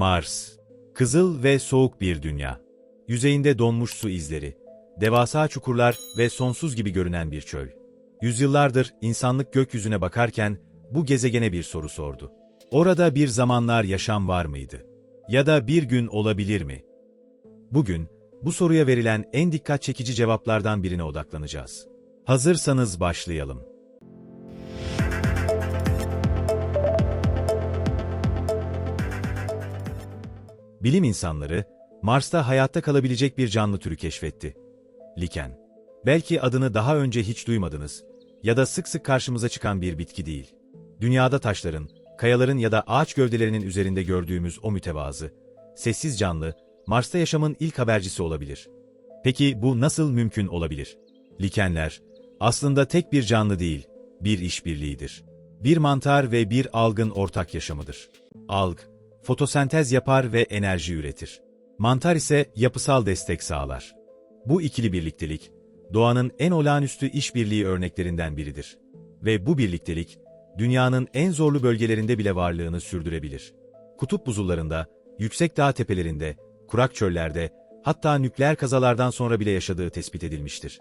Mars. Kızıl ve soğuk bir dünya. Yüzeyinde donmuş su izleri, devasa çukurlar ve sonsuz gibi görünen bir çöl. Yüzyıllardır insanlık gökyüzüne bakarken bu gezegene bir soru sordu. Orada bir zamanlar yaşam var mıydı? Ya da bir gün olabilir mi? Bugün bu soruya verilen en dikkat çekici cevaplardan birine odaklanacağız. Hazırsanız başlayalım. Bilim insanları, Mars'ta hayatta kalabilecek bir canlı türü keşfetti. Liken. Belki adını daha önce hiç duymadınız ya da sık sık karşımıza çıkan bir bitki değil. Dünyada taşların, kayaların ya da ağaç gövdelerinin üzerinde gördüğümüz o mütevazı, sessiz canlı, Mars'ta yaşamın ilk habercisi olabilir. Peki bu nasıl mümkün olabilir? Likenler, aslında tek bir canlı değil, bir işbirliğidir. Bir mantar ve bir algın ortak yaşamıdır. Alg, fotosentez yapar ve enerji üretir. Mantar ise yapısal destek sağlar. Bu ikili birliktelik, doğanın en olağanüstü işbirliği örneklerinden biridir. Ve bu birliktelik, dünyanın en zorlu bölgelerinde bile varlığını sürdürebilir. Kutup buzullarında, yüksek dağ tepelerinde, kurak çöllerde, hatta nükleer kazalardan sonra bile yaşadığı tespit edilmiştir.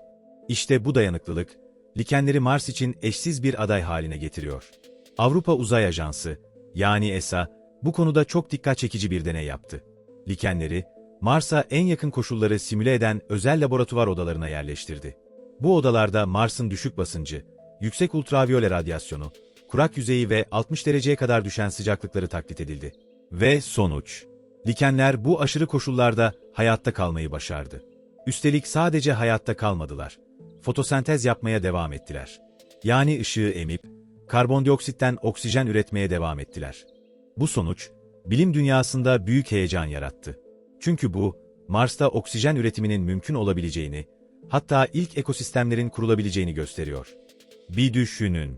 İşte bu dayanıklılık, likenleri Mars için eşsiz bir aday haline getiriyor. Avrupa Uzay Ajansı, yani ESA, bu konuda çok dikkat çekici bir deney yaptı. Likenleri, Mars'a en yakın koşulları simüle eden özel laboratuvar odalarına yerleştirdi. Bu odalarda Mars'ın düşük basıncı, yüksek ultraviyole radyasyonu, kurak yüzeyi ve 60 dereceye kadar düşen sıcaklıkları taklit edildi. Ve sonuç. Likenler bu aşırı koşullarda hayatta kalmayı başardı. Üstelik sadece hayatta kalmadılar. Fotosentez yapmaya devam ettiler. Yani ışığı emip, karbondioksitten oksijen üretmeye devam ettiler. Bu sonuç, bilim dünyasında büyük heyecan yarattı. Çünkü bu, Mars'ta oksijen üretiminin mümkün olabileceğini, hatta ilk ekosistemlerin kurulabileceğini gösteriyor. Bir düşünün.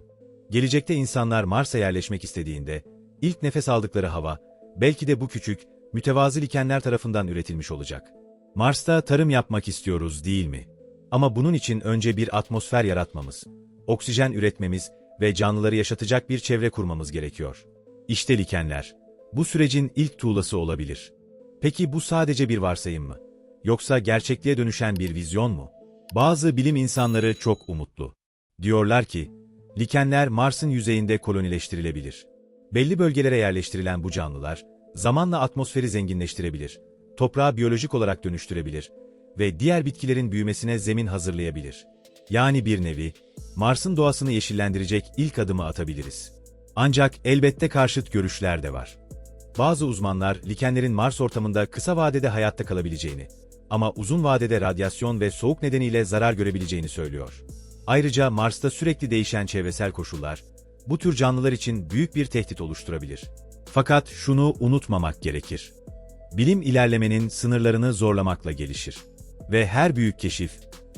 Gelecekte insanlar Mars'a yerleşmek istediğinde, ilk nefes aldıkları hava, belki de bu küçük, mütevazı likenler tarafından üretilmiş olacak. Mars'ta tarım yapmak istiyoruz değil mi? Ama bunun için önce bir atmosfer yaratmamız, oksijen üretmemiz ve canlıları yaşatacak bir çevre kurmamız gerekiyor. İşte likenler. Bu sürecin ilk tuğlası olabilir. Peki bu sadece bir varsayım mı? Yoksa gerçekliğe dönüşen bir vizyon mu? Bazı bilim insanları çok umutlu. Diyorlar ki, likenler Mars'ın yüzeyinde kolonileştirilebilir. Belli bölgelere yerleştirilen bu canlılar, zamanla atmosferi zenginleştirebilir, toprağı biyolojik olarak dönüştürebilir ve diğer bitkilerin büyümesine zemin hazırlayabilir. Yani bir nevi, Mars'ın doğasını yeşillendirecek ilk adımı atabiliriz. Ancak elbette karşıt görüşler de var. Bazı uzmanlar likenlerin Mars ortamında kısa vadede hayatta kalabileceğini ama uzun vadede radyasyon ve soğuk nedeniyle zarar görebileceğini söylüyor. Ayrıca Mars'ta sürekli değişen çevresel koşullar bu tür canlılar için büyük bir tehdit oluşturabilir. Fakat şunu unutmamak gerekir. Bilim ilerlemenin sınırlarını zorlamakla gelişir. Ve her büyük keşif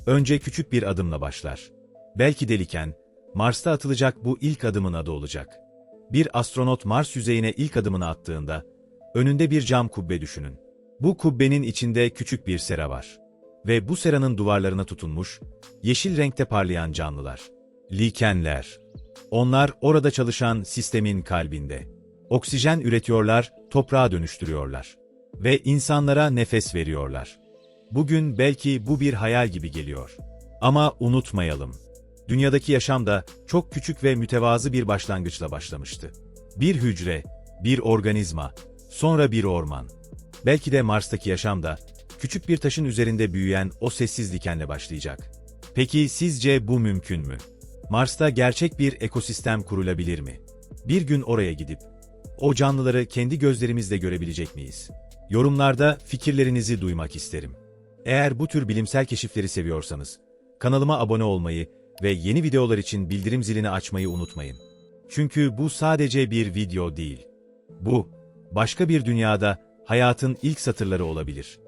önce küçük bir adımla başlar. Belki de liken, Mars'ta atılacak bu ilk adımın adı olacak. Bir astronot Mars yüzeyine ilk adımını attığında, önünde bir cam kubbe düşünün. Bu kubbenin içinde küçük bir sera var. Ve bu seranın duvarlarına tutunmuş, yeşil renkte parlayan canlılar. Likenler. Onlar orada çalışan sistemin kalbinde. Oksijen üretiyorlar, toprağa dönüştürüyorlar. Ve insanlara nefes veriyorlar. Bugün belki bu bir hayal gibi geliyor. Ama unutmayalım. Dünyadaki yaşam da çok küçük ve mütevazı bir başlangıçla başlamıştı. Bir hücre, bir organizma, sonra bir orman. Belki de Mars'taki yaşam da küçük bir taşın üzerinde büyüyen o sessiz dikenle başlayacak. Peki sizce bu mümkün mü? Mars'ta gerçek bir ekosistem kurulabilir mi? Bir gün oraya gidip o canlıları kendi gözlerimizle görebilecek miyiz? Yorumlarda fikirlerinizi duymak isterim. Eğer bu tür bilimsel keşifleri seviyorsanız, kanalıma abone olmayı ve yeni videolar için bildirim zilini açmayı unutmayın. Çünkü bu sadece bir video değil. Bu, başka bir dünyada hayatın ilk satırları olabilir.